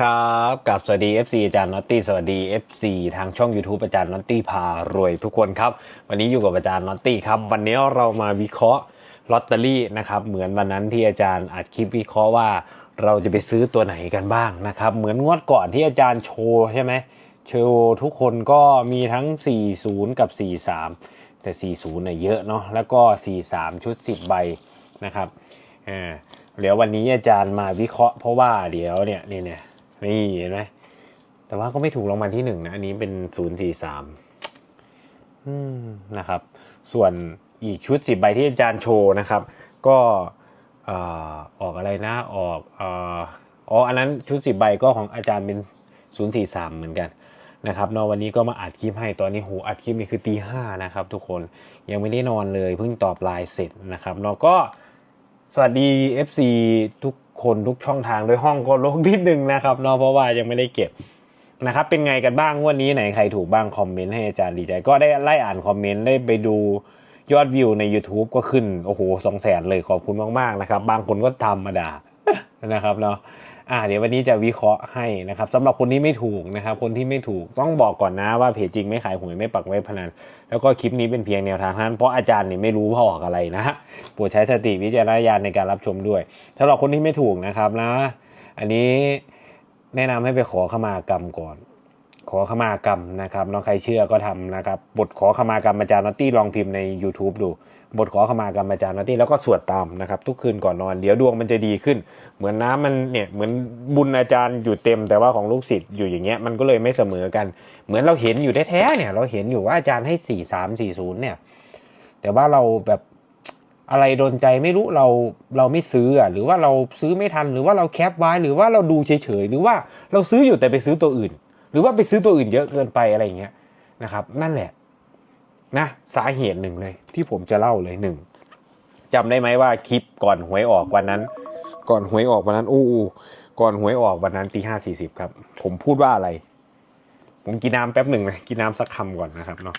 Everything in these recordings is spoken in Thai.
ครับกับสวัสดี FC อาจารย์น็อตตี้สวัสดี FC ทางช่อง YouTube อาจารย์น็อตตี้พารวยทุกคนครับ วันนี้อยู่กับอาจารย์น็อตตี้ครับวันนี้เรามาวิเคราะห์ลอตเตอรี่นะครับเหมือนวันนั้นที่อาจารย์อัดคลิปวิเคราะห์ว่าเราจะไปซื้อตัวไหนกันบ้างนะครับเหมือนงวดก่อนที่อาจารย์โชว์ใช่ไหมโชว์ทุกคนก็มีทั้ง 40 กับ 43 แต่ 40เนี่ยเยอะเนาะแล้วก็ 43 ชุด 10 ใบนะครับอ่าเดี๋ยววันนี้อาจารย์มาวิเคราะห์เพราะว่าเดี๋ยวเนี่ยนี่เนี่ย นี่เห็นไหมแต่ว่าก็ไม่ถูกรางวัลที่หนึ่งนะ อันนี้เป็นศูนย์สี่สามนะครับ ส่วนอีกชุดสิบใบที่อาจารย์โชว์นะครับ ก็อออกอะไรนะ ออกอ๋ออันนั้นชุดสิบใบก็ของอาจารย์เป็นศูนย์สี่สามเหมือนกันนะครับนอะวันนี้ก็มาอัดคลิปให้ตอนนี้หูอัดคลิปนี่คือตีห้านะครับ ทุกคนยังไม่ได้นอนเลยเพิ่งตอบไลน์เสร็จนะครับนอก็ สวัสดี FC ทุกคนทุกช่องทางด้วยห้องก็ลงนิดนึงนะครับเนาะเพราะว่ายังไม่ได้เก็บนะครับ เป็นไงกันบ้างวันนี้ไหนใครถูกบ้างคอมเมนต์ให้อาจารย์ดีใจ ก็ได้ไล่อ่านคอมเมนต์ได้ไปดูยอดวิวใน YouTube ก็ขึ้น โอ้โหสองแสนเลยขอบคุณมาก ๆ นะครับ บางคนก็ทำมาดานะครับเนาะ อ่าเดี๋ยววันนี้จะวิเคราะห์ให้นะครับสำหรับคนที่ไม่ถูกนะครับ คนที่ไม่ถูกต้องบอกก่อนนะว่าเพจจริงไม่ขายหวยไม่ปักเว็บพนันแล้วก็คลิปนี้เป็นเพียงแนวทางเท่านั้นเพราะอาจารย์เนี่ยไม่รู้ว่าออกอะไรนะฮะโปรดใช้สติวิจารณญาณในการรับชมด้วยสำหรับคนที่ไม่ถูกนะครับนะ อันนี้แนะนำให้ไปขอขมากรรมก่อน ขอขมากรรมนะครับน้องใครเชื่อก็ทำนะครับ บทขอขมากรรมอาจารย์นอตตี้ลองพิมพ์ใน YouTube ดู บทขอขมากรรมอาจารย์นอตตี้แล้วก็สวดตามนะครับทุกคืนก่อนนอน เดี๋ยวดวงมันจะดีขึ้น เหมือนน้ำมันเนี่ยเหมือนบุญอาจารย์อยู่เต็ม แต่ว่าของลูกศิษย์อยู่อย่างเงี้ยมันก็เลยไม่เสมอกัน เหมือนเราเห็นอยู่แท้ๆเนี่ยเราเห็นอยู่ว่าอาจารย์ให้สี่สามสี่ศูนย์เนี่ยแต่ว่าเราแบบอะไรโดนใจไม่รู้เราเราไม่ซื้ออะหรือว่าเราซื้อไม่ทันหรือว่าเราแคปไว้หรือว่าเราดูเฉยๆหรือว่าเราซื้ออยู่แต่ไปซื้อตัวอื่น หรือว่าไปซื้อตัวอื่นเยอะเกินไปอะไรอย่างเงี้ยนะครับ นั่นแหละนะสาเหตุหนึ่งเลย ที่ผมจะเล่าเลยหนึ่งจำได้ไหมว่าคลิปก่อนหวยออกวันนั้น ก่อนหวยออกวันนั้นอู้ก่อนหวยออกวันนั้นตีห้าสี่สิบครับ ผมพูดว่าอะไร ผมกินน้ำแป๊บหนึ่งนะกินน้ำสักคำก่อนนะครับเนาะ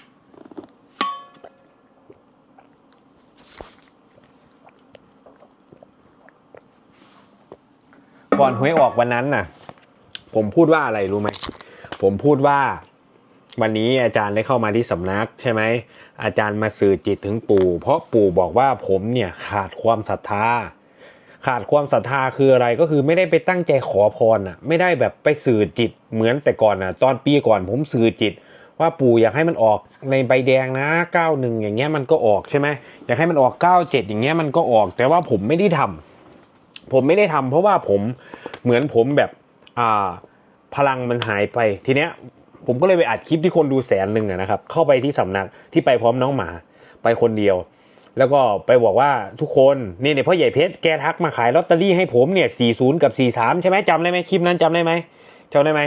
ก่อนหวยออกวันนั้นน่ะ ผมพูดว่าอะไรรู้ไหม ผมพูดว่าวันนี้อาจารย์ได้เข้ามาที่สำนักใช่ไหมอาจารย์มาสื่อจิตถึงปู่ เพราะปู่บอกว่าผมเนี่ยขาดความศรัทธา ขาดความศรัทธาคืออะไรก็คือไม่ได้ไปตั้งใจขอพรอะไม่ได้แบบไปสื่อจิตเหมือนแต่ก่อนอะตอนปีก่อนผมสื่อจิต ว่าปู่อยากให้มันออกในใบแดงนะ 91 อย่างเงี้ยมันก็ออกใช่ไหมอยากให้มันออก 97 อย่างเงี้ยมันก็ออก แต่ว่าผมไม่ได้ทำผมไม่ได้ทำเพราะว่าผมเหมือนผมแบบอ่า พลังมันหายไปทีเนี้ยผมก็เลยไปอัดคลิปที่คนดูแสนหนึ่งนะครับเข้าไปที่สำนักที่ไปพร้อมน้องหมาไปคนเดียว แล้วก็ไปบอกว่าทุกคนนี่เนี่ยพ่อใหญ่เพชรแกทักมาขายลอตเตอรี่ให้ผมเนี่ย40 กับ 43 ใช่ไหมจำได้ไหมคลิปนั้นจำได้ไหมจำได้ไหม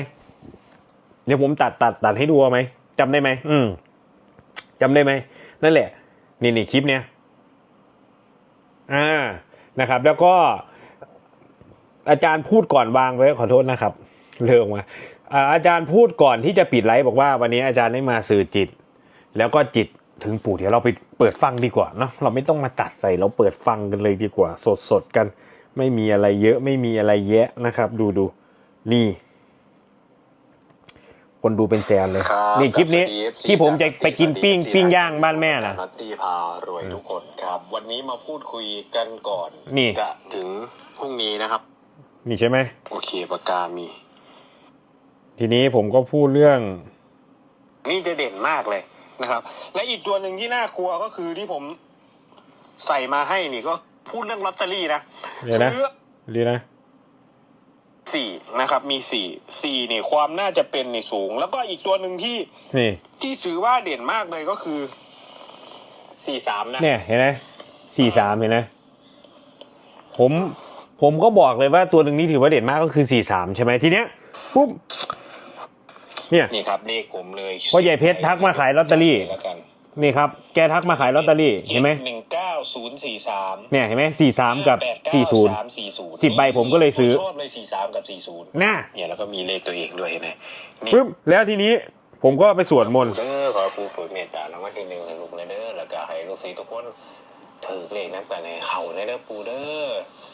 เดี๋ยวผมตัดตัดตัดให้ดูเอาไหมจำได้ไหมอืมจำได้ไหมนั่นแหละ นี่นี่คลิปเนี้ยอ่านะครับ แล้วก็อาจารย์พูดก่อนวางไว้ขอโทษนะครับ เลิกมาอ่าอาจารย์พูดก่อนที่จะปิดไลฟ์บอกว่าวันนี้อาจารย์ได้มาสื่อจิต แล้วก็จิตถึงปู่เดี๋ยวเราไปเปิดฟังดีกว่าเนาะเราไม่ต้องมาตัดใส่เราเปิดฟังกันเลยดีกว่า สดสดๆกัน ไม่มีอะไรเยอะไม่มีอะไรแยะนะครับ ดูดูนี่ คนดูเป็นแสนเลยครับนี่คลิปนี้สวัสดี FC ที่ผมจะไปกินปิ้งสวัสดีปิ้งย่างบ้านแม่อาจานะรย์นัตตี้พารวยทุกคนครับ วันนี้มาพูดคุยกันก่อนนี่จะถึงพรุ่งนี้นะครับนี่ใช่ไหมโอเคปากกามี ทีนี้ผมก็พูดเรื่อง นี่จะเด่นมากเลยนะครับ และอีกตัวหนึ่งที่น่ากลัวก็คือที่ผมใส่มาให้นี่ก็พูดเรื่องลอตเตอรี่นะเดี๋ยวนะซื้อดีนะสี่นะครับ มีสี่สี่นี่ความน่าจะเป็นนี่สูง แล้วก็อีกตัวหนึ่งที่นี่ที่ซื้อว่าเด่นมากเลยก็คือสี่สามนะเนี่ยเห็นไหมสี่สามเห็นไหมผมผมก็บอกเลยว่าตัวหนึ่งนี้ถือว่าเด่นมากก็คือสี่สามใช่ไหมทีเนี้ยปุ๊บ เนี่ยนี่ครับเลขผมเลยเพราะใหญ่เพชรทักมาขายลอตเตอรี่แล้วกันนี่ครับแกทักมาขายลอตเตอรี่เห็นไหมหนึ่งเก้าศูนย์สี่สามเนี่ยเห็นไหมสี่สามกับสี่ศูนย์สี่ศูนย์สิบใบผมก็เลยซื้อชอบเลยสี่สามกับสี่ศูนย์น่ะเนี่ยแล้วก็มีเลขตัวเองด้วยเห็นไหมนี่ปุ๊บแล้วทีนี้ผมก็ไปสวดมนต์เด้อขอผู้เปิดเมตตารางวัลที่หนึ่งให้ลูกเลยเด้อแล้วก็ให้ลูกศิษย์ทุกคนถือเลขนั้นไปในเข่าในเด้อปูเด้อ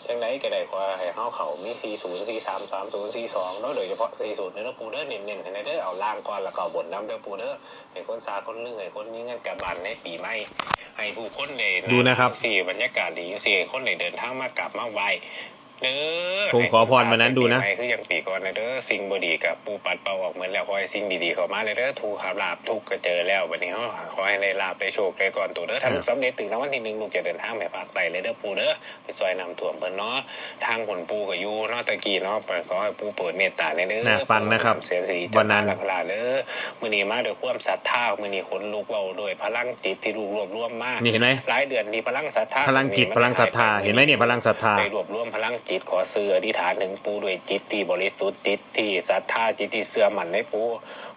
จังไดก็ได้ขอให้เฮาเข่ามี4 0 4 3 3 0 4 2เนาะโดยเฉพาะ4 0เด้อปูเด้อเน้นๆให้เด้อเอาล่างก่อนแล้วก็บนนำเด้อปูเด้อให้คนซาคนนึงให้คนมีเงินกลับบ้านในปีใหม่ให้ผู้คนได้ดูนะครับสี่บรรยากาศดีสี่คนได้เดินทางมากลับมาไว เด้อผมขอพรมานั้นดูนะให้คคืออย่างปีก่อนนะเด้อสิ่งบดีกับปูปัดเป่าออกเหมือนแล้วขอให้สิ่งดีๆเข้ามาเลยเด้อถูกขับลาบทุกข์ก็เจอแล้ววันนี้เขาขอให้ได้ลาบได้โชคได้ก่อนตัวเด้อถ้าลูกสำเร็จถึงรางวัลที่หนึ่งลูกจะเดินทางไปภาคใต้เลยเด้อปูเด้อไปซอยนำถ่วมเพิ่นเนาะทางผลปูกับยูเนาะตะกี้เนาะไปขอให้ปูเปิดเมตตาเลยเด้อน่าฟังนะครับเสียสีวันนั้นหลักลาเด้อมื้อนี้มาด้วยความศรัทธามื้อนี้คนลูกเว้าด้วยพลังจิตที่ลูกรวบรวมมากนี่เห็นไหมหลายเดือนที่พลังศรัทธาพลังจิตพลังศรัทธาเห็นไหมเนี่ยพลังศรัทธาไปรวบรวมพลังจิตขอซื้ออธิษฐานถึงปูด้วยจิตที่บริสุทธิ์จิตที่ศรัทธาจิตที่เสื่อมันในปู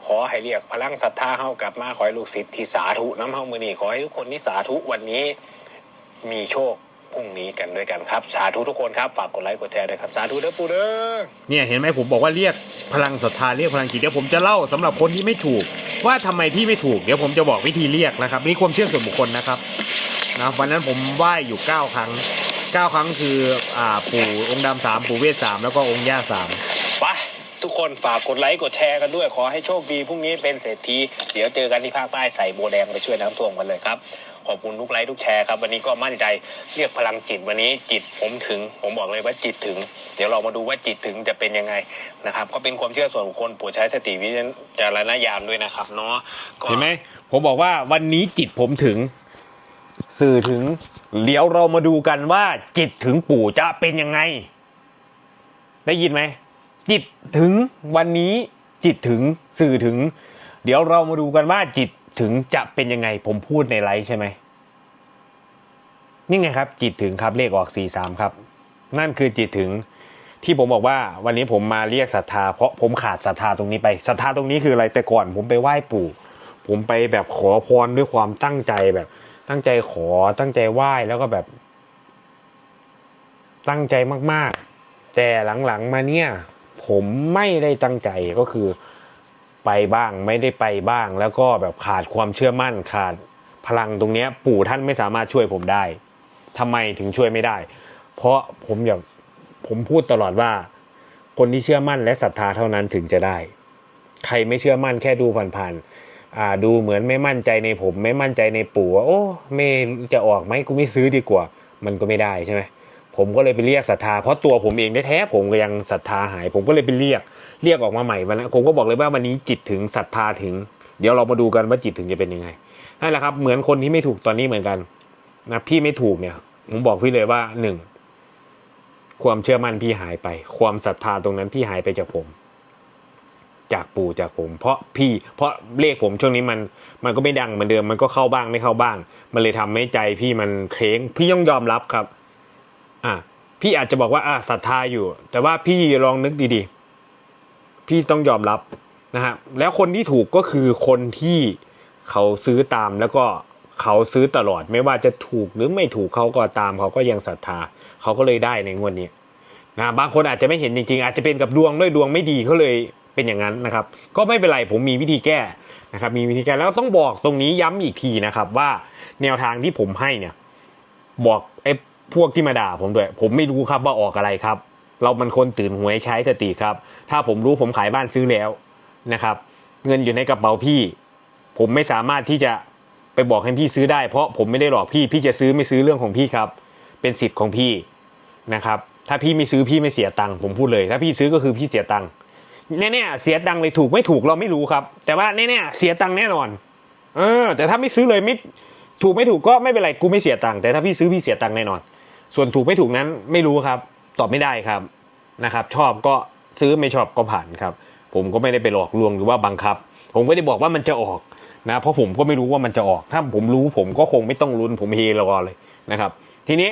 ขอให้เรียกพลังศรัทธาเฮากลับมาขอให้ลูกศิษย์ที่สาธุน้ำเฮามือนี้ขอให้ทุกคนที่สาธุวันนี้มีโชคพรุ่งนี้กันด้วยกันครับ สาธุทุกคนครับ ฝากกดไลค์กดแชร์ด้วยครับ สาธุเด้อปูเด้อเนี่ยเห็นไหมผมบอกว่าเรียกพลังศรัทธาเรียกพลังจิตเดี๋ยวผมจะเล่าสำหรับคนที่ไม่ถูก ว่าทำไมที่ไม่ถูกเดี๋ยวผมจะบอกวิธีเรียกนะครับนี่ความเชื่อส่วนบุคคลนะครับนะวันนั้นผมไหว้อยู่เก้าครั้ง เก้าครั้งคืออ่าปู่องค์ดำสามปู่เวสสามแล้วก็องค์ย่าสามไปทุกคนฝากกดไลค์กดแชร์กันด้วย ขอให้โชคดีพรุ่งนี้เป็นเศรษฐีเดี๋ยวเจอกันที่ภาคใต้ใส่โบแดงไปช่วยน้ำท่วมกันเลยครับ ขอบคุณทุกไลค์ทุกแชร์ครับ วันนี้ก็มั่นใจเรียกพลังจิตวันนี้จิตผมถึง ผมบอกเลยว่าจิตถึง เดี๋ยวเรามาดูว่าจิตถึงจะเป็นยังไงนะครับ ก็เป็นความเชื่อส่วนบุคคลโปรดใช้สติวิจารณญาณด้วยนะครับเนาะก็ เห็นไหมผมบอกว่าวันนี้จิตผมถึง สื่อถึงเดี๋ยวเรามาดูกันว่า จิตถึงปู่จะเป็นยังไง ได้ยินไหม จิตถึงวันนี้จิตถึงสื่อถึง เดี๋ยวเรามาดูกันว่าจิตถึงจะเป็นยังไง ผมพูดในไลฟ์ใช่ไหมนี่ไงครับ จิตถึงครับเลขออกสี่สามครับ นั่นคือจิตถึงที่ผมบอกว่า วันนี้ผมมาเรียกศรัทธา เพราะผมขาดศรัทธาตรงนี้ไปศรัทธาตรงนี้คืออะไรแต่ก่อน ผมไปไหว้ปู่ ผมไปแบบขอพรด้วยความตั้งใจแบบ ตั้งใจขอตั้งใจไหว้แล้วก็แบบ ตั้งใจมาก ๆ แต่หลังๆมาเนี่ย ผมไม่ได้ตั้งใจก็คือไปบ้างไม่ได้ไปบ้าง แล้วก็แบบขาดความเชื่อมั่นขาดพลังตรงเนี้ย ปู่ท่านไม่สามารถช่วยผมได้ทำไมถึงช่วยไม่ได้ เพราะผมอยากผมพูดตลอดว่า คนที่เชื่อมั่นและศรัทธาเท่านั้นถึงจะได้ ใครไม่เชื่อมั่นแค่ดูผ่านๆ ดูเหมือนไม่มั่นใจในผม ไม่มั่นใจในปู่ว่าโอ้ไม่จะออกไหมกูไม่ซื้อดีกว่า มันก็ไม่ได้ใช่ไหมผมก็เลยไปเรียกศรัทธาเพราะตัวผมเองแท้ผมก็ยังศรัทธาหาย ผมก็เลยไปเรียก เรียกออกมาใหม่วันนั้นผมก็บอกเลยว่าวันนี้จิตถึงศรัทธาถึง เดี๋ยวเรามาดูกันว่าจิตถึงจะเป็นยังไงนั่นแหละครับ เหมือนคนที่ไม่ถูกตอนนี้เหมือนกันนะพี่ไม่ถูกเนี่ย ผมบอกพี่เลยว่าหนึ่งความเชื่อมั่นพี่หายไป ความศรัทธาตรงนั้นพี่หายไปจากผม จากปู่จากผม เพราะพี่เพราะเลขผมช่วงนี้มันมันก็ไม่ดังเหมือนเดิมมันก็เข้าบ้างไม่เข้าบ้าง มันเลยทำให้ใจพี่มันเคร้งพี่ต้องยอมรับครับ อะพี่อาจจะบอกว่าอะศรัทธาอยู่ แต่ว่าพี่ลองนึกดีๆ พี่ต้องยอมรับนะฮะแล้วคนที่ถูกก็คือคนที่เขาซื้อตามแล้วก็เขาซื้อตลอดไม่ว่าจะถูกหรือไม่ถูกเขาก็ตามเขาก็ยังศรัทธาเขาก็เลยได้ในงวดนี้นะบางคนอาจจะไม่เห็นจริงๆ อาจจะเป็นกับดวงด้วยดวงไม่ดีเขาเลย เป็นอย่างนั้นนะครับ ก็ไม่เป็นไรผมมีวิธีแก้นะครับมีวิธีแก้แล้วต้องบอกตรงนี้ย้ำอีกทีนะครับ ว่าแนวทางที่ผมให้เนี่ย บอกไอ้พวกที่มาด่าผมด้วย ผมไม่รู้ครับว่าออกอะไรครับ เรามันคนตื่นหวยใช้สติครับ ถ้าผมรู้ผมขายบ้านซื้อแล้วนะครับ เงินอยู่ในกระเป๋าพี่ ผมไม่สามารถที่จะไปบอกให้พี่ซื้อได้เพราะผมไม่ได้หลอกพี่พี่จะซื้อไม่ซื้อเรื่องของพี่ครับ เป็นสิทธิ์ของพี่นะครับ ถ้าพี่ไม่ซื้อพี่ไม่เสียตังค์ผมพูดเลย ถ้าพี่ซื้อก็คือพี่เสียตังค์ แน่ๆเสียตังค์เลยถูกไม่ถูกเราไม่รู้ครับ แต่ว่าแน่ๆเสียตังค์แน่นอน เออ แต่ถ้าไม่ซื้อเลยไม่ถูกไม่ถูกก็ไม่เป็นไรกูไม่เสียตังค์แต่ถ้าพี่ซื้อพี่เสียตังค์แน่นอน ส่วนถูกไม่ถูกนั้นไม่รู้ครับ ตอบไม่ได้ครับนะครับ ชอบก็ซื้อไม่ชอบก็ผ่านครับ ผมก็ไม่ได้ไปหลอกลวงหรือว่าบังคับ ผมไม่ได้บอกว่ามันจะออกนะเพราะผมก็ไม่รู้ว่ามันจะออก ถ้าผมรู้ผมก็คงไม่ต้องลุ้นผมเฮรอเลยนะครับ ทีนี้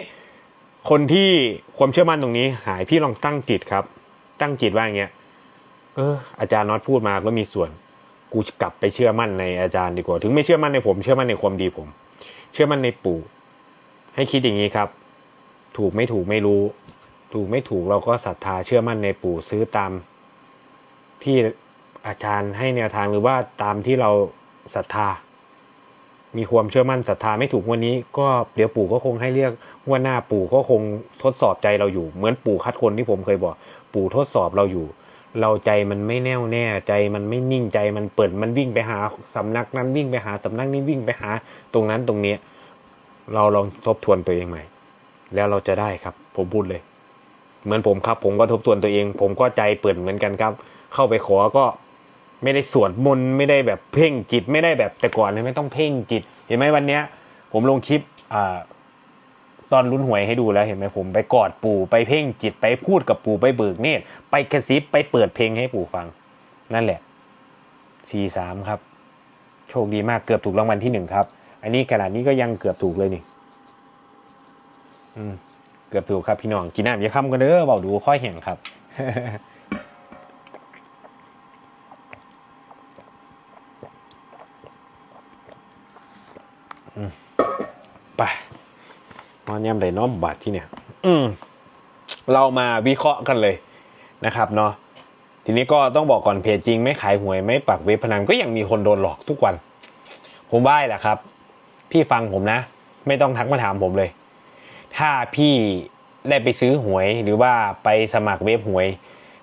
คนที่ความเชื่อมั่นตรงนี้หายพี่ลองตั้งจิตครับ ตั้งจิตว่าอย่างเงี้ย เอออาจารย์น็อตพูดมาก็มีส่วน กูกลับไปเชื่อมั่นในอาจารย์ดีกว่า ถึงไม่เชื่อมั่นในผม เชื่อมั่นในความดีผม เชื่อมั่นในปู่ ให้คิดอย่างนี้ครับ ถูกไม่ถูกไม่รู้ ถูกไม่ถูกเราก็ศรัทธาเชื่อมั่นในปู่ซื้อตาม ที่อาจารย์ให้แนวทางหรือว่าตามที่เราศรัทธา มีความเชื่อมั่นศรัทธาไม่ถูกวันนี้ ก็เดี๋ยวปู่ก็คงให้เรียกว่าหน้าปู่ก็คงทดสอบใจเราอยู่ เหมือนปู่คัดคนที่ผมเคยบอก ปู่ทดสอบเราอยู่ เราใจมันไม่แน่วแน่ใจมันไม่นิ่งใจมันเปิดมันวิ่งไปหาสำนักนั้นวิ่งไปหาสำนักนี้วิ่งไปหาตรงนั้นตรงเนี้ยเราลองทบทวนตัวเองใหม่ แล้วเราจะได้ครับ ผมพูดเลย เหมือนผมครับ ผมก็ทบทวนตัวเอง ผมก็ใจเปิดเหมือนกันครับ เข้าไปขอก็ไม่ได้สวดมนต์ไม่ได้แบบเพ่งจิตไม่ได้แบบแต่ก่อนเนี่ยไม่ต้องเพ่งจิต เห็นไหมวันเนี้ย ผมลงคลิปอ่า ตอนลุ้นหวยให้ดูแล้วเห็นไหมผม ไปกอดปู่ไปเพ่งจิตไปพูดกับปู่ไปเบิกเนตรไปกระซิบไปเปิดเพลงให้ปู่ฟัง นั่นแหละสี่สามครับ โชคดีมากเกือบถูกรางวัลที่หนึ่งครับ อันนี้ขนาดนี้ก็ยังเกือบถูกเลยนี่อืมเกือบถูกครับพี่น้องกินน้ำอย่าค้ำกันเด้อเบาดูค่อยเห็นครับอืม ย่ำใดน้อมบาดที่เนี่ย อืมเรามาวิเคราะห์กันเลยนะครับ เนาะทีนี้ก็ต้องบอกก่อนเพจจริง ไม่ขายหวยไม่ปักเว็บพนันก็ยังมีคนโดนหลอกทุกวัน ผมว่าแหละครับ พี่ฟังผมนะ ไม่ต้องทักมาถามผมเลย ถ้าพี่ได้ไปซื้อหวยหรือว่าไปสมัครเว็บหวย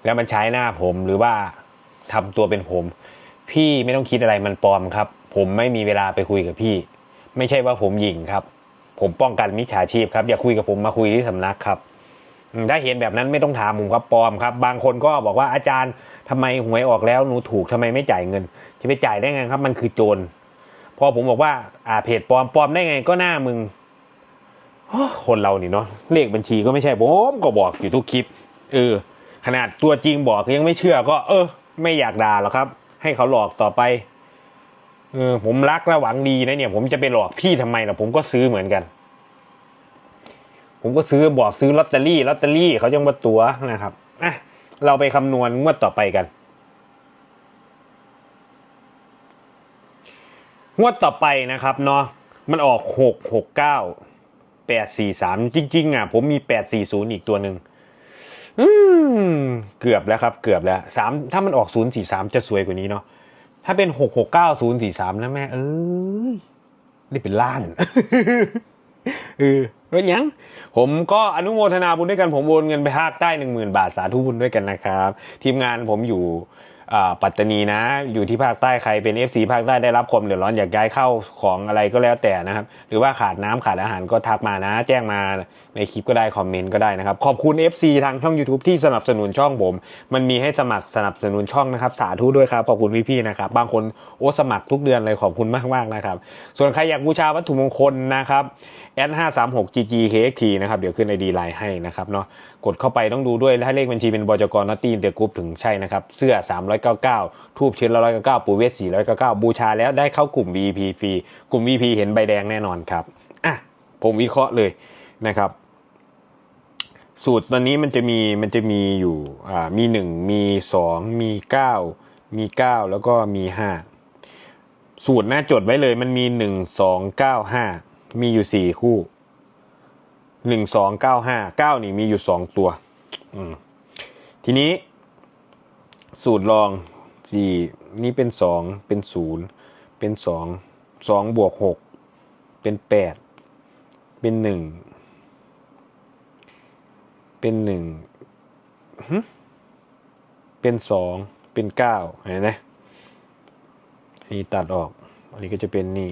แล้วมันใช้หน้าผมหรือว่าทำตัวเป็นผม พี่ไม่ต้องคิดอะไรมันปลอมครับ ผมไม่มีเวลาไปคุยกับพี่ ไม่ใช่ว่าผมหยิ่งครับ ผมป้องกันมิจฉาชีพครับอย่าคุยกับผมมาคุยที่สำนักครับถ้าเห็นแบบนั้นไม่ต้องถามผมครับปลอมครับ บางคนก็บอกว่าอาจารย์ทำไมหวยออกแล้วหนูถูกทำไมไม่จ่ายเงิน จะไปจ่ายได้ไงครับ มันคือโจรพอผมบอกว่า อ่าเพจปลอมปลอมได้ไงก็หน้ามึงคนเรานี่เนาะเลขบัญชีก็ไม่ใช่ผมก็บอกอยู่ทุกคลิปเออขนาดตัวจริงบอกยังไม่เชื่อก็ เออ ไม่อยากด่าหรอกครับ ให้เขาหลอกต่อไป เออผมรักและหวังดีนะเนี่ย ผมจะไปหลอกพี่ทำไมล่ะผมก็ซื้อเหมือนกัน ผมก็ซื้อบอกซื้อลอตเตอรี่ลอตเตอรี่เขายังมาตัวนะครับอะเราไปคำนวณงวดต่อไปกันงวดต่อไปนะครับเนาะมันออกหกหกเก้าแปดสี่สามจริง ๆ อะ ผมมีแปดสี่ศูนย์อีกตัวหนึ่งอืม เกือบแล้วครับ เกือบแล้วสามถ้ามันออกศูนย์สี่สามจะสวยกว่านี้เนาะ ถ้าเป็นหกหกเก้าศูนย์สี่สามนะแม่ เอ้ยได้เป็นล้านเออเป็นยัง ผมก็อนุโมทนาบุญด้วยกันผมโอนเงินไปภาคใต้หนึ่งหมื่นบาทสาธุบุญด้วยกันนะครับ ทีมงานผมอยู่ปัตตานีนะ อยู่ที่ภาคใต้ใครเป็น FC ภาคใต้ได้รับความเดือดร้อนอยากย้ายเข้าของอะไรก็แล้วแต่นะครับ หรือว่าขาดน้ำขาดอาหารก็ทักมานะ แจ้งมา ในคลิปก็ได้คอมเมนต์ก็ได้นะครับ ขอบคุณ FC ทางช่อง YouTube ที่สนับสนุนช่องผม มันมีให้สมัครสนับสนุนช่องนะครับ สาธุด้วยครับ ขอบคุณพี่ๆนะครับ บางคนโอ้สมัครทุกเดือนเลยขอบคุณมากๆนะครับ ส่วนใครอยากบูชาวัตถุมงคลนะครับ n 5 3 6 gg kxt นะครับ เดี๋ยวขึ้นในดีไลน์ให้นะครับเนาะกดเข้าไปต้องดูด้วยถ้าเลขบัญชีเป็นบจกนอตตี้เดอะกรุ๊ปถึงใช่นะครับ เสื้อ 399 ทูบชิ้นละ199 ปูเวส499 บูชาแล้วได้เข้ากลุ่ม VP ฟรีกลุ่ม VP เห็นใบแดงแน่นอนครับอะผมวิเคราะห์เลยนะครับ สูตรตอนนี้มันจะมีมันจะมีอยู่อ่ามี1มี2มี9มี9แล้วก็มี5สูตรหน้าจดไว้เลย มันมี1 2 9 5มีอยู่4คู่หนึ่งสองเก้าห้าเก้านี่มีอยู่สองตัว อืมทีนี้ สูตรรองสี่นี่เป็นสองเป็นศูนย์เป็นสองสองบวกหกเป็นแปดเป็นหนึ่ง เป็นหนึ่งเป็นสองเป็นเก้าเห็นไหมอันนี้ตัดออก อันนี้ก็จะเป็นนี่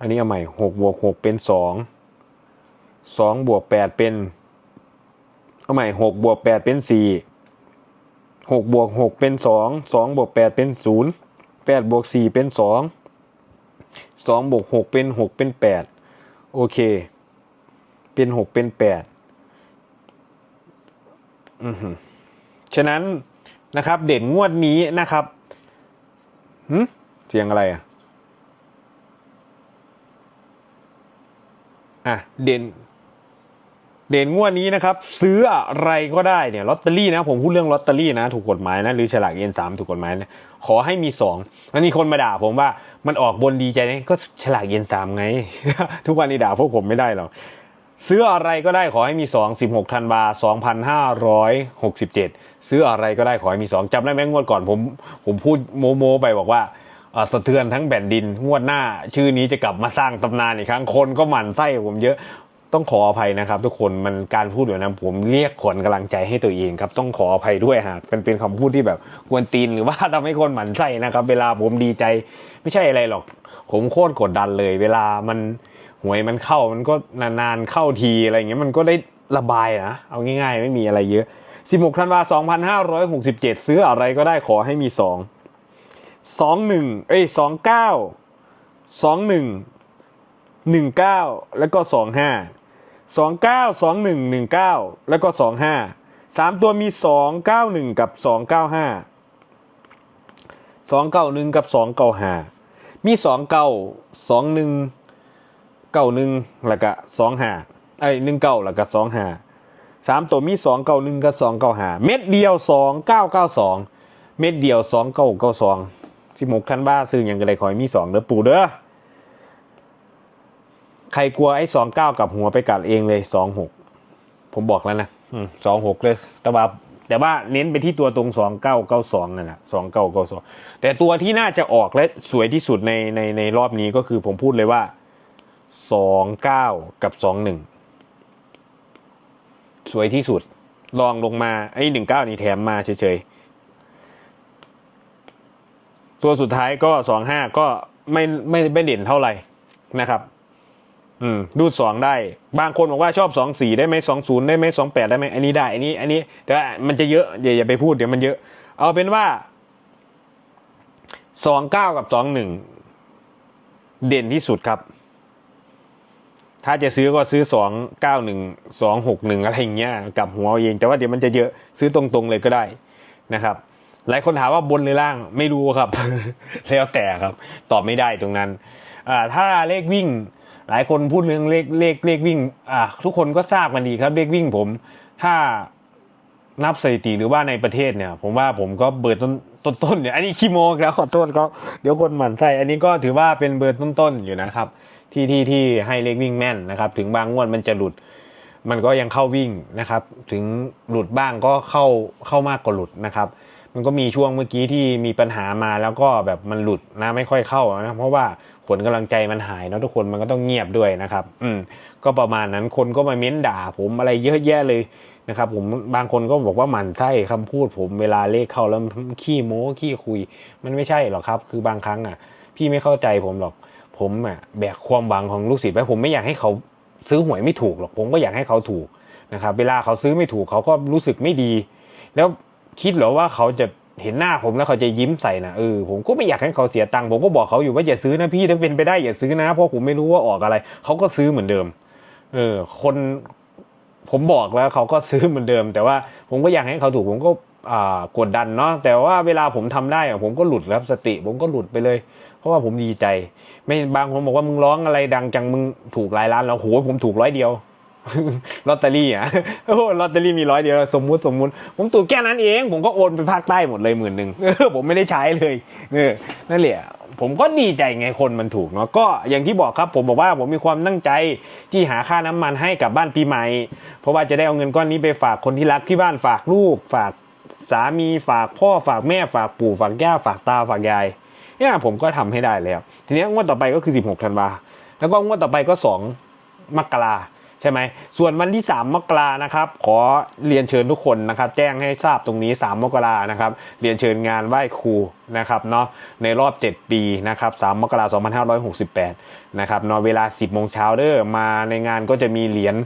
อันนี้เอาใหม่หกบวกหกเป็นสองสองบวกแปดเป็นเอาใหม่หกบวกแปดเป็นสี่หกบวกหกเป็นสองสองบวกแปดเป็นศูนย์แปดบวกสี่เป็นสองสองบวกหกเป็นหกเป็นแปดโอเค เป็นหกเป็นแปด ฉะนั้นนะครับ เด่นงวดนี้นะครับหืมเสียงอะไรอะอะเด่น เด่นงวดนี้นะครับ ซื้ออะไรก็ได้เนี่ยลอตเตอรี่นะ ผมพูดเรื่องลอตเตอรี่นะ ถูกกฎหมายนะ หรือฉลากเอ็นสามถูกกฎหมายนะขอให้มีสองแล้วมีคนมาด่าผมว่ามันออกบนดีใจนะก็ฉลากเอ็นสามไง ทุกวันนี้ด่าพวกผมไม่ได้หรอก ซื้ออะไรก็ได้ขอให้มีสองสิบหกธันวาสองพันห้าร้อยหกสิบเจ็ดซื้ออะไรก็ได้ขอให้มีสองจำได้ไหมงวดก่อนผมผมพูดโมโมไปบอกว่าสะเทือนทั้งแผ่นดินงวดหน้า ชื่อนี้จะกลับมาสร้างตำนานอีกครั้งคนก็หมั่นไส้ผมเยอะต้องขออภัยนะครับ ทุกคนมันการพูดแบบนั้นผมเรียกขวัญกำลังใจให้ตัวเองครับต้องขออภัยด้วยหากเป็นเป็นคำพูดที่แบบกวนตีนหรือว่าทำให้คนหมั่นไส้นะครับ เวลาผมดีใจไม่ใช่อะไรหรอก ผมโคตรกดดันเลย เวลามัน วยมันเข้ามันก็นานๆเข้าทีอะไรอย่างเงี้ยมันก็ได้ระบายนะเอาง่ายๆ ไม่มีอะไรเยอะ 16ธันวาคม2567 ซื้ออะไรก็ได้ขอให้มี 2 21เอ้ย29 21 19 แล้วก็ 25 29 21 19 แล้วก็ 25 3 ตัวมี 291 กับ 295 291 กับ 295 มี 2 9 2 1 29 21 91แล้วก็25เอ้ย19แล้วก็25สามตัวมีสองเก้าหนึ่งกับสองเก้าห้าเม็ดเดียวสองเก้าเก้าสองเม็ดเดียวสองเก้าเก้าสองสิบหกท่านบ้าซื้ออย่างไรขอให้มีสองเด้อปู่เด้อใครกลัวไอ้สองเก้ากับหัวไปกัดเองเลยสองหกผมบอกแล้วนะสองหกเลย แต่ว่าแต่ว่าเน้นไปที่ตัวตรงสองเก้าเก้าสองนั่นแหละสองเก้าเก้าสองแต่ตัวที่น่าจะออกและสวยที่สุดในในในรอบนี้ก็คือผมพูดเลยว่า สองเก้ากับสองหนึ่งสวยที่สุดลองลงมาไอ้หนึ่งเก้านี่แถมมาเฉยๆ ตัวสุดท้ายก็สองห้าก็ไม่ไม่ไม่เด่นเท่าไหร่นะครับ อืม ดูดสองได้ บางคนบอกว่าชอบสองสี่ได้ไหมสองศูนย์ได้ไหมสองแปดได้ไหมอันนี้ได้อันนี้ อันนี้แต่มันจะเยอะอย่าอย่าไปพูดเดี๋ยวมันเยอะ เอาเป็นว่าสองเก้ากับสองหนึ่งเด่นที่สุดครับ ถ้าจะซื้อก็ซื้อสองเก้าหนึ่งสองหกหนึ่งอะไรอย่างเงี้ยกับหัวเอง แต่ว่าเดี๋ยวมันจะเยอะซื้อตรงๆเลยก็ได้นะครับ หลายคนถามว่าบนหรือล่างไม่รู้ครับ แล้วแต่ครับ ตอบไม่ได้ตรงนั้นอ่าถ้าเลขวิ่ง หลายคนพูดเรื่องเลขเลขเลขวิ่งอ่าทุกคนก็ทราบกันดีครับเลขวิ่งผม ถ้านับสถิติหรือว่าในประเทศเนี่ย ผมว่าผมก็เบอร์ต้นต้นต้นเนี่ยอันนี้ขี้โมกแล้วขอโทษก็เดี๋ยวคนหมั่นไส้อันนี้ก็ถือว่าเป็นเบอร์ต้นต้นอยู่นะครับ ที่ที่ที่ให้เลขวิ่งแม่นนะครับ ถึงบางงวดมันจะหลุด มันก็ยังเข้าวิ่งนะครับ ถึงหลุดบ้างก็เข้าเข้ามากกว่าหลุดนะครับ มันก็มีช่วงเมื่อกี้ที่มีปัญหามาแล้วก็แบบมันหลุดนะไม่ค่อยเข้านะเพราะว่าผลกำลังใจมันหายเนาะทุกคนมันก็ต้องเงียบด้วยนะครับ อืมก็ประมาณนั้นคนก็มาเม้นด่าผมอะไรเยอะแยะเลยนะครับผมบางคนก็บอกว่าหมันไส้คำพูดผมเวลาเลขเข้าแล้วขี้โม้ขี้คุย มันไม่ใช่หรอกครับ คือบางครั้งอะ พี่ไม่เข้าใจผมหรอก ผมอะแบกความหวังของลูกศิษย์ไว้ผมไม่อยากให้เขาซื้อหวยไม่ถูกหรอกผมก็อยากให้เขาถูกนะครับ เวลาเขาซื้อไม่ถูกเขาก็รู้สึกไม่ดี แล้วคิดหรอว่าเขาจะเห็นหน้าผมแล้วเขาจะยิ้มใส่นะเออผมก็ไม่อยากให้เขาเสียตังค์ผมก็บอกเขาอยู่ว่าอย่าซื้อนะพี่ถ้าเป็นไปได้อย่าซื้อนะเพราะผมไม่รู้ว่าออกอะไร เขาก็ซื้อเหมือนเดิม เออ คนผมบอกแล้วเขาก็ซื้อเหมือนเดิม แต่ว่าผมก็อยากให้เขาถูกผมก็ กดดันเนาะแต่ว่าเวลาผมทำได้ผมก็หลุดแล้วสติ ผมก็หลุดไปเลย เพราะว่าผมดีใจ ไม่บางคนบอกว่ามึงร้องอะไรดังจังมึงถูกหลายล้านแล้วโหผมถูกร้อยเดียวลอตเตอรี่อะโอ้ลอตเตอรี่มีร้อยเดียวสมมุติสมมุติ ผมถูกแค่นั้นเอง ผมก็โอนไปภาคใต้หมดเลยหมื่นหนึ่งผมไม่ได้ใช้เลยเออนั่นแหละผมก็ดีใจไงคนมันถูกเนาะก็อย่างที่บอกครับผมบอกว่าผมมีความตั้งใจที่หาค่าน้ำมันให้กับบ้านปีใหม่ เพราะว่าจะได้เอาเงินก้อนนี้ไปฝากคนที่รักที่บ้านฝากลูกฝาก สามีฝากพ่อฝากแม่ฝากปู่ฝากย่าฝากตาฝากยายเนี่ยผมก็ทำให้ได้แล้ว ทีนี้งวดต่อไปก็คือ 16ธันวาแล้วก็งวดต่อไปก็ 2 มกราใช่ไหมส่วนวันที่ 3 มกรานะครับ ขอเรียนเชิญทุกคนนะครับ แจ้งให้ทราบตรงนี้ 3 มกรานะครับ เรียนเชิญงานไหว้ครูนะครับเนาะในรอบ 7 ปีนะครับ 3 มกราคม2568 นะครับเนาะเวลา 10โมงเช้าเด้อมาในงานก็จะมีเหรียญ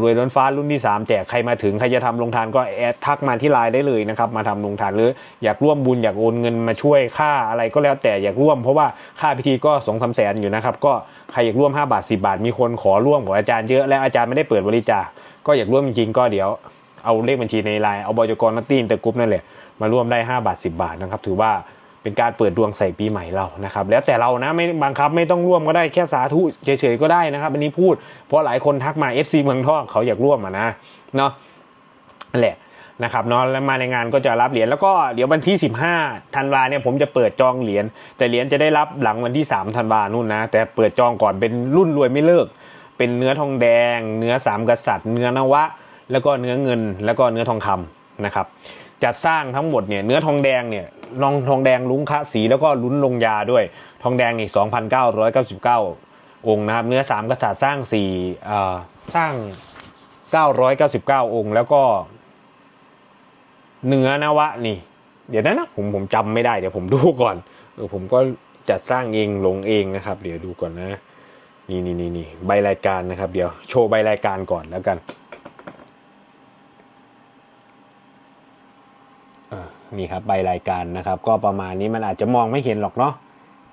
รวยล้นฟ้ารุ่นที่ 3 แจกใครมาถึง ใครจะทำลงทานก็แอดทักมาที่ไลน์ได้เลยนะครับ มาทำลงทานหรืออยากร่วมบุญอยากโอนเงินมาช่วยค่าอะไรก็แล้วแต่อยากร่วมเพราะว่าค่าพิธีก็สองสามแสนอยู่นะครับ ก็ใครอยากร่วม 5 บาท 10 บาท มีคนขอร่วมของอาจารย์เยอะและอาจารย์ไม่ได้เปิดบริจาคก็อยากร่วมจริงๆก็เดี๋ยวเอาเลขบัญชีในไลน์เอาบอยกรนัตตี้นเตอร์กรุ๊ปนั่นแหละมาร่วมได้ 5 บาท 10 บาทนะครับถือว่า เป็นการเปิดดวงใส่ปีใหม่เรานะครับ แล้วแต่เรานะไม่บังคับไม่ต้องร่วมก็ได้แค่สาธุเฉยๆก็ได้นะครับ อันนี้พูดเพราะหลายคนทักมา FC เมืองทองเขาอยากร่วมอะนะเนาะนั่นแหละนะครับเนาะแล้วมาในงานก็จะรับเหรียญแล้วก็เดี๋ยววันที่ 15ธันวาเนี่ยผมจะเปิดจองเหรียญแต่เหรียญจะได้รับหลังวันที่3ธันวานู่นนะแต่เปิดจองก่อนเป็นรุ่นรวยไม่เลิก เป็นเนื้อทองแดง เนื้อสามกษัตริย์ เนื้อนวะ แล้วก็เนื้อเงินแล้วก็เนื้อทองคำนะครับ จัดสร้างทั้งหมดเนี่ยเนื้อทองแดงเนี่ยลองทองแดงลุ้งคะสีแล้วก็ลุ้นลงยาด้วย ทองแดงนี่2,999 องค์นะครับ เนื้อสามกษัตริย์สร้างสี่อ่าสร้าง 999 องค์ แล้วก็เนื้อนวะนี่ เดี๋ยวนะนะผมผมจำไม่ได้เดี๋ยวผมดูก่อนเออผมก็จัดสร้างเองลงเองนะครับ เดี๋ยวดูก่อนนะ นี่นี่นี่นี่ใบรายการนะครับ เดี๋ยวโชว์ใบรายการก่อนแล้วกันอ่า นี่ครับใบรายการนะครับ ก็ประมาณนี้มันอาจจะมองไม่เห็นหรอกเนาะ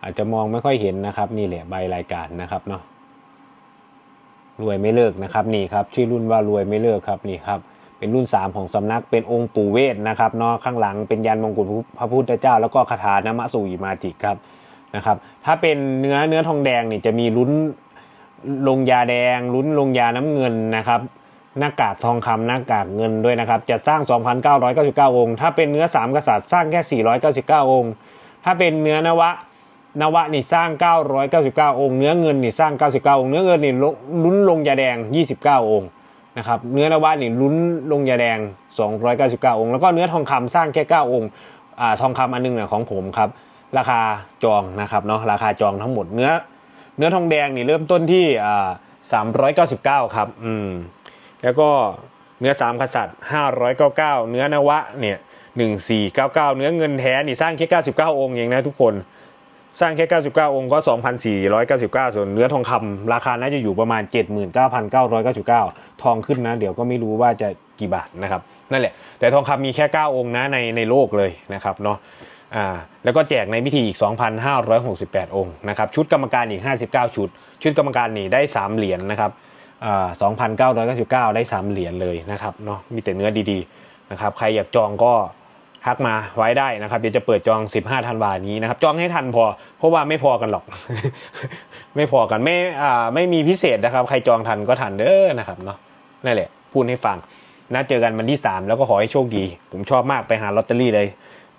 อาจจะมองไม่ค่อยเห็นนะครับนี่แหละใบรายการนะครับเนาะรวยไม่เลิกนะครับนี่ครับชื่อรุ่นว่ารวยไม่เลิกครับนี่ครับเป็นรุ่น 3 ของสำนักเป็นองค์ปู่เวทนะครับเนาะข้างหลังเป็นยันมงกุฎพระพุทธเจ้า แล้วก็คาถานมะสุอิมาจิครับนะครับถ้าเป็นเนื้อเนื้อทองแดงนี่จะมีลุ้นลงยาแดงลุ้นลงยาน้ำเงินนะครับ หน้ากากทองคำหน้ากากเงินด้วยนะครับ จะสร้าง 2,999 องค์ ถ้าเป็นเนื้อ 3 กษัตริย์สร้างแค่ 499 องค์ ถ้าเป็นเนื้อนวะนวะนี่สร้าง 999 องค์ เนื้อเงินนี่สร้าง 99 องค์ เนื้อเงินนี่ลุ้นลงยาแดง 29 องค์นะครับ เนื้อนวะนี่ลุ้นลงยาแดง 299 องค์ แล้วก็เนื้อทองคำสร้างแค่ 9 องค์อ่าทองคำอันหนึงเนี่ยของผมครับ ราคาจองนะครับเนาะ ราคาจองทั้งหมด เนื้อ เนื้อทองแดงนี่เริ่มต้นที่อ่า399 ครับ อืม แล้วก็เนื้อสามกษัตริย์599 เนื้อนวะเนี่ย1499 เนื้อเงินแท้นี่สร้างแค่ 99 องค์เองนะทุกคนสร้างแค่ 99 องค์ก็ 2,499 ส่วนเนื้อทองคำราคาน่าจะอยู่ประมาณ 79,999 ทองขึ้นนะ เดี๋ยวก็ไม่รู้ว่าจะกี่บาทนะครับ นั่นแหละ แต่ทองคำมีแค่ 9 องค์นะในในโลกเลยนะครับเนาะอ่าแล้วก็แจกในพิธีอีก 2,568 องค์นะครับ ชุดกรรมการอีก 59 ชุด ชุดกรรมการนี่ได้ 3 เหรียญนะครับ 2,999 ได้ 3 เหรียญเลยนะครับเนาะมีแต่เนื้อดีๆนะครับใครอยากจองก็ทักมาไว้ได้นะครับเดี๋ยวจะเปิดจอง 15ธันวานี้นะครับจองให้ทันพอ เพราะว่าไม่พอกันหรอก ไม่พอกันไม่อ่าไม่มีพิเศษนะครับ ใครจองทันก็ทันเด้อนะครับเนาะนั่นแหละพูดให้ฟังนะเจอกันวันที่ 3 แล้วก็ขอให้โชคดี ผมชอบมากไปหาลอตเตอรี่เลย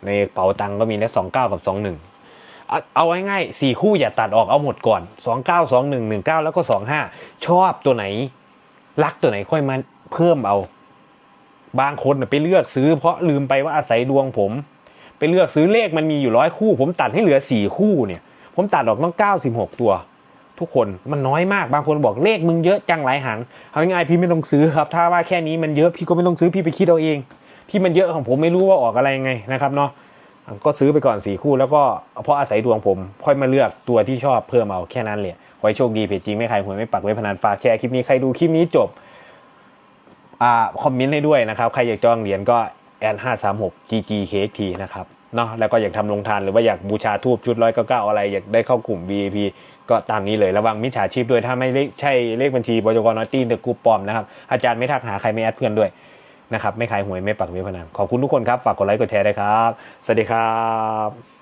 ในเป๋าตังค์ก็มีนะสองเก้ากับสองหนึ่ง เอาง่ายๆสี่คู่อย่าตัดออกเอาหมดก่อนสองเก้าสองหนึ่งหนึ่งเก้าแล้วก็สองห้าชอบตัวไหน รักตัวไหนค่อยมาเพิ่มเอา บางคนไปเลือกซื้อเพราะลืมไปว่าอาศัยดวงผม ไปเลือกซื้อเลขมันมีอยู่ร้อยคู่ ผมตัดให้เหลือสี่คู่เนี่ย ผมตัดออกต้องเก้าสิบหกตัว ทุกคนมันน้อยมากบางคนบอกเลขมึงเยอะจังหลายหางเอาง่ายๆพี่ไม่ต้องซื้อครับ ถ้าว่าแค่นี้มันเยอะพี่ก็ไม่ต้องซื้อพี่ไปคิดเอาเอง ที่มันเยอะของผมไม่รู้ว่าออกอะไรไงนะครับเนาะ ก็ซื้อไปก่อนสี่คู่แล้วก็เพราะอาศัยดวงผม ค่อยมาเลือกตัวที่ชอบเพิ่มเอาแค่นั้นเลยขอให้โชคดีเพจจริงไม่ใครหวยไม่ปักไว้พนันฝากแชร์คลิปนี้ใครดูคลิปนี้จบอ่าคอมเมนต์ให้ด้วยนะครับใครอยากจองเหรียญก็แอนห้าสามหก ggkt นะครับเนาะแล้วก็อยากทำลงทานหรือว่าอยากบูชาทูบชุดร้อยเก้าเก้าอะไร อยากได้เข้ากลุ่ม VIP ก็ตามนี้เลยระวังมิจฉาชีพด้วยถ้าไม่ใช่เลขบัญชีบจกนอตตี้เดอะกรุ๊ปปอมนะครับอาจารย์ไม่ทักหาใครไม่แอดเพื่อนด้วย นะครับไม่ขายหวยไม่ปักเว็บพนันขอบคุณทุกคนครับฝากกดไลค์กดแชร์ด้วยครับ สวัสดีครับ